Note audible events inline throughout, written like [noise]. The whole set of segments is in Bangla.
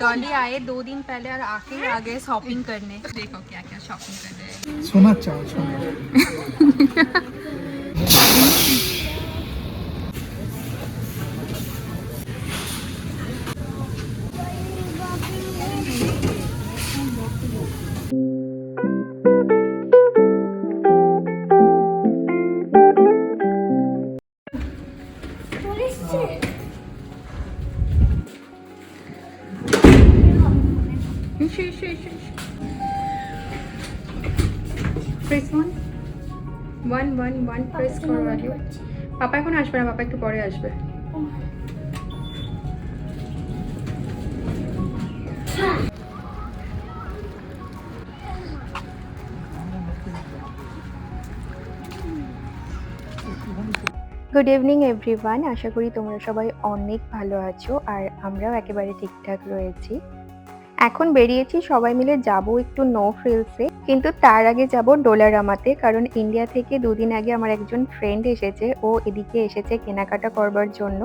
डॉली आए दो दिन पहले और आके आ गए शॉपिंग करने। देखो क्या क्या शॉपिंग कर रहे हैं। सोना चाहो [laughs] press one one one one press করো আগে পাপা এখন আসবে না পাপা একটু পরে আসবে। গুড ইভিনিং এভরিওয়ান আশা করি তোমরা সবাই অনেক ভালো আছো আর আমরাও একেবারে ঠিকঠাক রয়েছি। এখন বেরিয়েছি, সবাই মিলে যাব একটু নো ফ্রিলসে কিন্তু তার আগে যাব ডোলারামাতে কারণ ইন্ডিয়া থেকে দুদিন আগে আমার একজন ফ্রেন্ড এসেছে, ও এদিকে এসেছে কেনাকাটা করবার জন্য।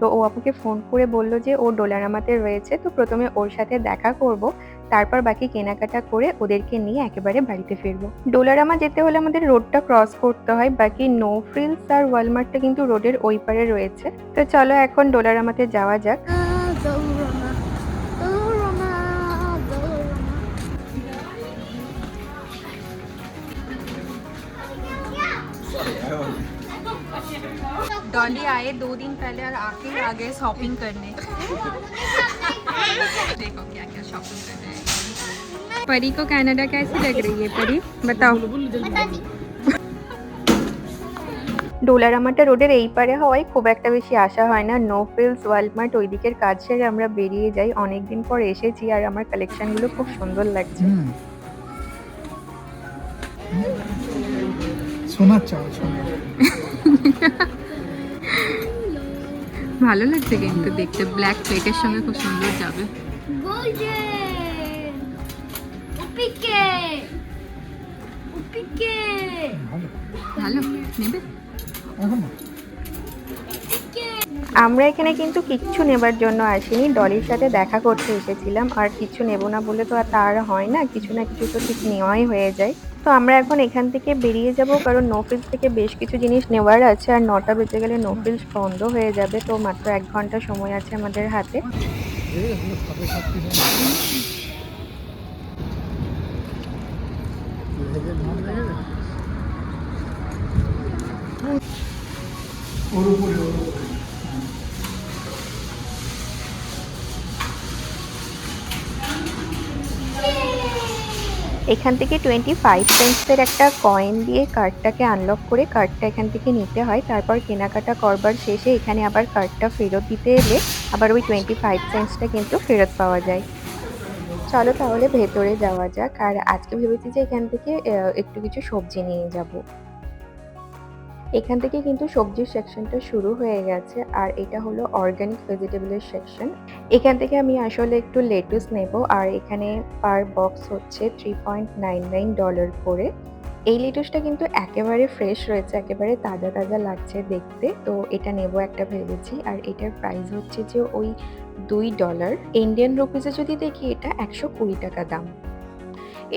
তো ও আমাকে ফোন করে বলল যে ও ডোলারামাতে রয়েছে, তো প্রথমে ওর সাথে দেখা করব, তারপর বাকি কেনাকাটা করে ওদেরকে নিয়ে একেবারে বাড়িতে ফিরবো। ডোলারামা যেতে হলে আমাদের রোডটা ক্রস করতে হয়, বাকি নো ফ্রিলস আর ওয়ালমার্টটা কিন্তু রোডের ওই পারে রয়েছে। তো চলো এখন ডোলারামাতে যাওয়া যাক। डॉली आए दो दिन पहले और आके ही आ गए शॉपिंग करने देखो क्या क्या शॉपिंग कर रहे हैं परी को कनाडा कैसी लग रही है परी बताओ ডোলারামাটা রোডের এই পারে হওয়ায় খুব একটা বেশি আসা হয় না নো ফিলস ওয়ালমার্ট ওই দিকের কাজ সেরে আমরা বেরিয়ে যাই অনেকদিন পর এসেছি আর আমার কালেকশনগুলো খুব সুন্দর লাগছে হুম সোনার চাও সোনা [laughs] ভালো লাগছে কিন্তু দেখতে। ব্ল্যাক প্লেটের সঙ্গে খুব সুন্দর যাবে. ভালো। নেবে? আমরা এখানে কিন্তু কিচ্ছু নেবার জন্য আসিনি। ডলির সাথে দেখা করতে এসেছিলাম। আর কিছু নেব না বলে তো আর তার হয় না। কিছু না কিছু তো ঠিক নেওয়াই হয়ে যায়। তো আমরা এখন এখান থেকে বেরিয়ে যাব। কারণ নোফিলস থেকে বেশ কিছু জিনিস নেওয়ার আছে। আর নটা বেজে গেলে নোফিলস বন্ধ হয়ে যাবে। তো মাত্র এক ঘণ্টা সময় আছে আমাদের হাতে। ওর উপরে। এখান থেকে টোয়েন্টি ফাইভ সেন্সের একটা কয়েন দিয়ে কার্ডটাকে আনলক করে কার্ডটা এখান থেকে নিতে হয়। তারপর কেনাকাটা করবার শেষে এখানে আবার কার্ডটা ফেরত দিতে এলে আবার ওই টোয়েন্টি ফাইভ সেন্সটা কিন্তু ফেরত পাওয়া যায়। চলো তাহলে ভেতরে যাওয়া যাক। আর আজকে ভেবেছি যে এখান থেকে একটু কিছু সবজি নিয়ে যাব। এখান থেকে কিন্তু সবজির সেকশনটা শুরু হয়ে গেছে, আর এটা হলো অর্গানিক ভেজিটেবলের সেকশন এখান থেকে আমি আসলে একটু লেটুস নেব, আর এখানে পার বক্স হচ্ছে three point nine nine dollar করে। এই লেটুসটা কিন্তু একেবারে ফ্রেশ রয়েছে, একেবারে তাজা তাজা লাগছে দেখতে, তো এটা নেব একটা ভেবেছি। আর এটার প্রাইস হচ্ছে যে ওই দুই ডলার ইন্ডিয়ান রুপিসে যদি দেখি এটা একশো কুড়ি টাকা দাম।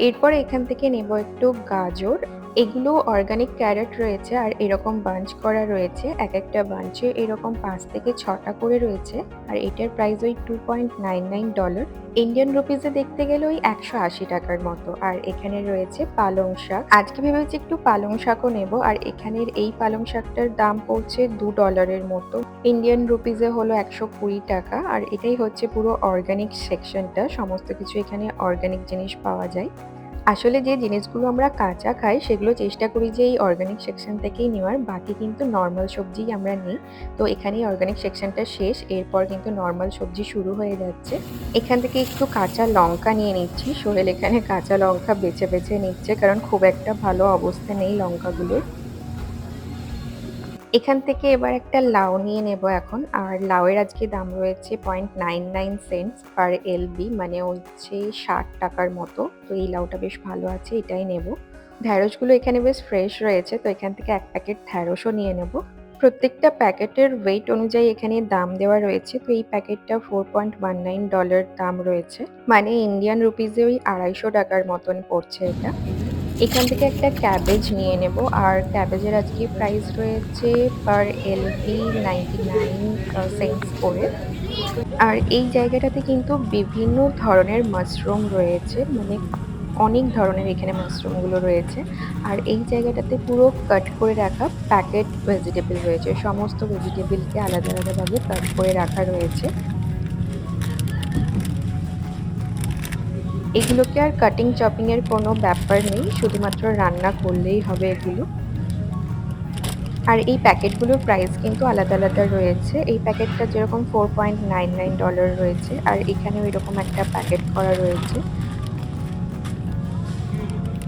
এরপর এখান থেকে নেব একটু গাজর। এগুলো অর্গানিক ক্যারেট রয়েছে আর এরকম বাঞ্চ করা রয়েছে। এক একটা বাঞ্চে এরকম পাঁচ থেকে ছটা করে রয়েছে আর এটার প্রাইস ওই two point nine nine dollar Indian রুপিসে দেখতে গেলে ওই একশো আশি টাকার মতো। আর এখানে রয়েছে পালং শাক। আজকে ভেবেছি একটু পালং শাকও নেব আর এখানের এই পালং শাকটার দাম পড়ছে দু ডলারের মতো। ইন্ডিয়ান রুপিসে হলো একশো কুড়ি টাকা আর এটাই হচ্ছে পুরো অর্গানিক সেকশনটা সমস্ত কিছু এখানে অর্গানিক জিনিস পাওয়া যায়। আসলে যে জিনিসগুলো আমরা কাঁচা খাই, সেগুলো চেষ্টা করি যে এই অর্গানিক সেকশন থেকেই নেওয়ার। বাকি কিন্তু নর্মাল সবজিই আমরা নিই। তো এখানেই অর্গানিক সেকশনটা শেষ। এরপর কিন্তু নর্মাল সবজি শুরু হয়ে যাচ্ছে। এখান থেকে একটু কাঁচা লঙ্কা নিয়ে নিচ্ছি। সোহেল এখানে কাঁচা লঙ্কা বেছে বেছে নিচ্ছে। কারণ খুব একটা ভালো অবস্থা নেই লঙ্কাগুলোর। এখান থেকে এবার একটা লাউ নিয়ে নেব এখন। আর লাউয়ের আজকে দাম রয়েছে point nine nine cents per LB মানে হচ্ছে ষাট টাকার মতো। তো এই লাউটা বেশ ভালো আছে, এটাই নেব। ঢ্যাঁড়সগুলো এখানে বেশ ফ্রেশ রয়েছে, তো এখান থেকে এক প্যাকেট ঢ্যাঁড়সও নিয়ে নেব। প্রত্যেকটা প্যাকেটের ওয়েট অনুযায়ী এখানে দাম দেওয়া রয়েছে, তো এই প্যাকেটটা four point one nine dollar দাম রয়েছে। মানে ইন্ডিয়ান রুপিজে ওই আড়াইশো টাকার মতন পড়ছে এটা। এখান থেকে একটা ক্যাবেজ নিয়ে নেব। আর ক্যাবেজের আজকে প্রাইস রয়েছে per LB ninety nine cents করে। আর এই জায়গাটাতে কিন্তু বিভিন্ন ধরনের মাশরুম রয়েছে। মানে অনেক ধরনের এখানে মাশরুমগুলো রয়েছে। আর এই জায়গাটাতে পুরো কাট করে রাখা প্যাকেট ভেজিটেবল রয়েছে। সমস্ত ভেজিটেবলকে আলাদা আলাদাভাবে কাট করে রাখা রয়েছে। এগুলোকে আর কাটিং চপিংয়ের কোনো ব্যাপার নেই, শুধুমাত্র রান্না করলেই হবে এগুলো। আর এই প্যাকেটগুলোর প্রাইস কিন্তু আলাদা আলাদা রয়েছে। এই প্যাকেটটা যেরকম four point nine nine dollar রয়েছে, আর এখানেও এরকম একটা প্যাকেট করা রয়েছে।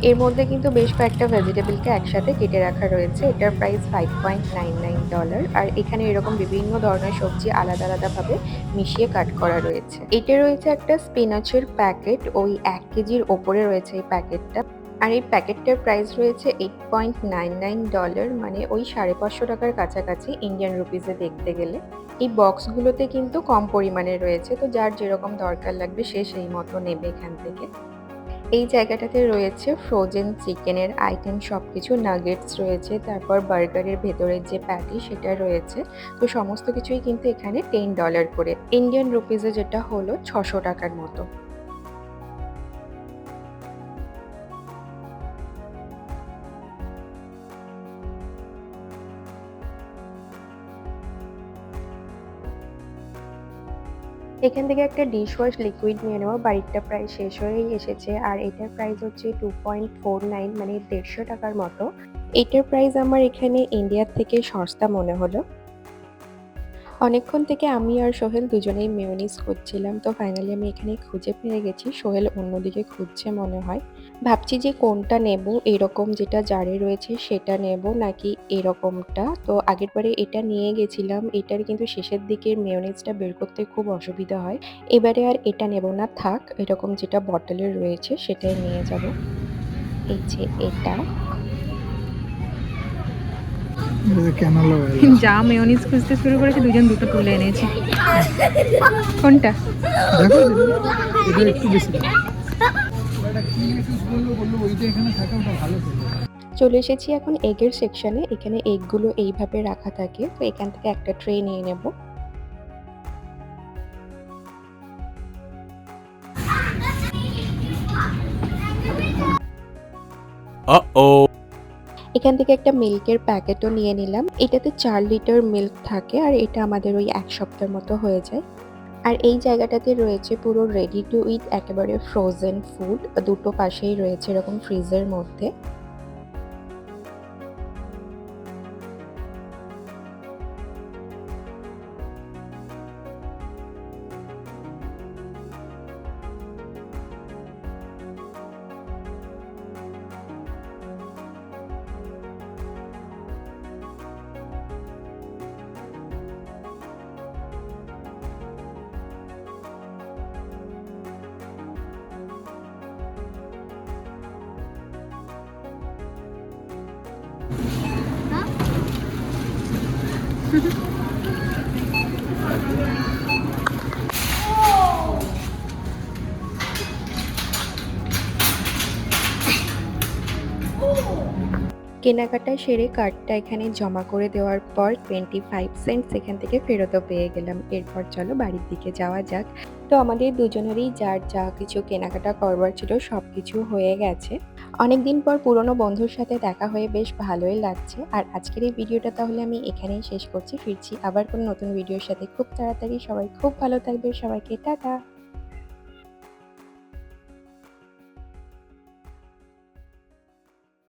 এর মধ্যে কিন্তু বেশ কয়েকটা ভেজিটেবলকে একসাথে কেটে রাখা রয়েছে। এটার price five point nine nine dollar আর এখানে এরকম বিভিন্ন ধরনের সবজি আলাদা আলাদাভাবে মিশিয়ে কাট করা রয়েছে। এটা রয়েছে একটা স্পিনাচের প্যাকেট ওই এক কেজির ওপরে রয়েছে এই প্যাকেটটা আর এই প্যাকেটটার প্রাইস রয়েছে eight point nine nine dollar মানে ওই সাড়ে পাঁচশো টাকার কাছাকাছি ইন্ডিয়ান রুপিসে দেখতে গেলে। এই বক্সগুলোতে কিন্তু কম পরিমাণে রয়েছে, তো যার যেরকম দরকার লাগবে সে সেই মতো নেবে এখান থেকে। এই জায়গাটাতে রয়েছে ফ্রোজেন চিকেনের আইটেম সব কিছু নাগেটস রয়েছে, তারপর বার্গারের ভেতরের যে প্যাটি সেটা রয়েছে। তো সমস্ত কিছুই কিন্তু এখানে টেন ডলার করে। ইন্ডিয়ান রুপিজে যেটা হলো ছশো টাকার মতো। এখান থেকে একটা ডিশ ওয়াশ লিকুইড নিয়ে নেওয়া। বাড়িটা প্রায় শেষ হয়েই এসেছে। আর এটার প্রাইস হচ্ছে টু পয়েন্ট ফোর নাইন মানে দেড়শো টাকার মতো। এটার প্রাইস আমার এখানে ইন্ডিয়ার থেকে সস্তা মনে হলো। অনেকক্ষণ থেকে আমি আর সোহেল দুজনেই মেয়োনিজ খুঁজছিলাম। তো ফাইনালি আমি এখানে খুঁজে পেয়ে গেছি। সোহেল অন্যদিকে খুঁজছে মনে হয়। ভাবছি যে কোনটা নেব, এরকম যেটা জারে রয়েছে সেটা নেব নাকি এরকমটা। তো আগের বারে এটা নিয়ে গেছিলাম। এটার কিন্তু শেষের দিকের মেয়োনিজটা বের করতে খুব অসুবিধা হয়। এবারে আর এটা নেব না, থাক, এরকম যেটা বটলে রয়েছে সেটাই নিয়ে যাব। এই যে এটা। [laughs] যা মেয়নিজ খুঁজতে শুরু করেছে দুজন দুটো তুলে এনেছে। কোনটা? চলে এসেছি এখন এগের সেকশনে এখানে এগগুলো এইভাবে রাখা থাকে তো এখান থেকে একটা ট্রে নিয়ে নেব। Uh-oh. এখান থেকে একটা মিল্কের প্যাকেটও নিয়ে নিলাম। এটাতে চার লিটার মিল্ক থাকে আর এটা আমাদের ওই এক সপ্তাহের মতো হয়ে যায়। আর এই জায়গাটাতে রয়েছে পুরো রেডি টু ইট একেবারে ফ্রোজেন ফুড দুটো পাশেই রয়েছে এরকম ফ্রিজের মধ্যে। কেনাকাটা সেরে কার্ডটা এখানে জমা করে দেওয়ার পর টোয়েন্টি ফাইভ সেন্টস এখান থেকে ফেরতও পেয়ে গেলাম। এরপর চলো বাড়ির দিকে যাওয়া যাক। তো আমাদের দুজনেরই যার যা কিছু কেনাকাটা করবার ছিল সব কিছু হয়ে গেছে। অনেকদিন পর পুরনো বন্ধুর সাথে দেখা হয়ে বেশ ভালোই লাগছে। আর আজকের এই ভিডিওটা তাহলে আমি এখানেই শেষ করছি। ফিরছি আবার কোনো নতুন ভিডিওর সাথে। খুব তাড়াতাড়ি সবাই খুব ভালো থাকবে সবাইকে টাটা।